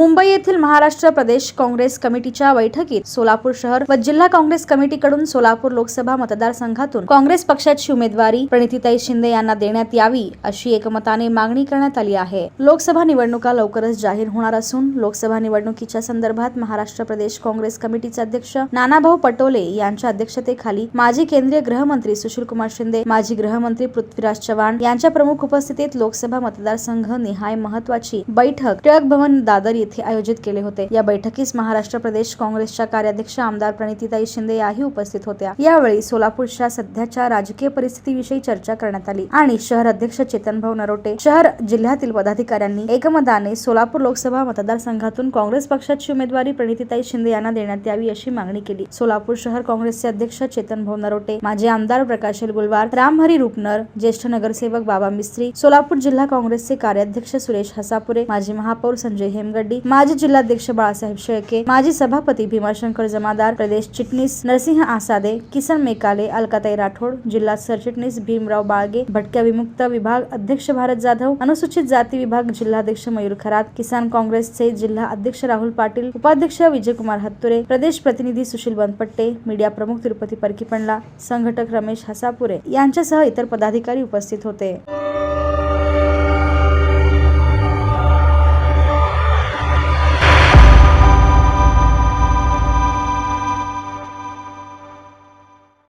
मुंबई येथील महाराष्ट्र प्रदेश काँग्रेस कमिटीच्या बैठकीत सोलापूर शहर व जिल्हा काँग्रेस कमिटीकडून सोलापूर लोकसभा मतदारसंघातून काँग्रेस पक्षाची उमेदवारी प्रणितीताई शिंदे यांना देण्यात यावी अशी एकमताने मागणी करण्यात आली आहे. लोकसभा निवडणुका लवकरच जाहीर होणार असून लोकसभा निवडणुकीच्या संदर्भात महाराष्ट्र प्रदेश काँग्रेस कमिटीचे अध्यक्ष नानाभाऊ पटोले यांच्या अध्यक्षतेखाली माजी केंद्रीय गृहमंत्री सुशीलकुमार शिंदे माजी गृहमंत्री पृथ्वीराज चव्हाण यांच्या प्रमुख उपस्थितीत लोकसभा मतदारसंघ निहाय महत्वाची बैठक टिळक भवन दादर येथे आयोजित केले होते. या बैठकीस महाराष्ट्र प्रदेश काँग्रेसच्या कार्याध्यक्ष आमदार प्रणितीताई शिंदे याही उपस्थित होत्या. यावेळी सोलापूरच्या सध्याच्या राजकीय परिस्थितीविषयी चर्चा करण्यात आली आणि शहर अध्यक्ष चेतनभाऊ नरोटे शहर जिल्ह्यातील पदाधिकाऱ्यांनी एकमताने सोलापूर लोकसभा मतदारसंघातून काँग्रेस पक्षाची उमेदवारी प्रणितीताई शिंदे यांना देण्यात यावी अशी मागणी केली. सोलापूर शहर काँग्रेसचे अध्यक्ष चेतनभाऊ नरोटे माजी आमदार प्रकाश गुलवार रामहरी रुपनर ज्येष्ठ नगरसेवक बाबा मिस्त्री सोलापूर जिल्हा काँग्रेसचे कार्याध्यक्ष सुरेश हसापुरे माजी महापौर संजय हेमगड्डी माजी जिल्हाध्यक्ष बाळासाहेब शेळके माजी सभापती भीमाशंकर जमादार प्रदेश चिटणीस नरसिंह आसादे किसन मेकाले अलकाताई राठोड जिल्हा सरचिटणीस भीमराव बाळगे भटक्या विमुक्त विभाग अध्यक्ष भारत जाधव अनुसूचित जाती विभाग जिल्हाध्यक्ष मयूर खरात किसान काँग्रेसचे जिल्हा अध्यक्ष राहुल पाटील उपाध्यक्ष विजयकुमार हत्तुरे प्रदेश प्रतिनिधी सुशील बनपट्टे मीडिया प्रमुख तिरुपती परकीपंडला संघटक रमेश हसापुरे यांच्यासह इतर पदाधिकारी उपस्थित होते.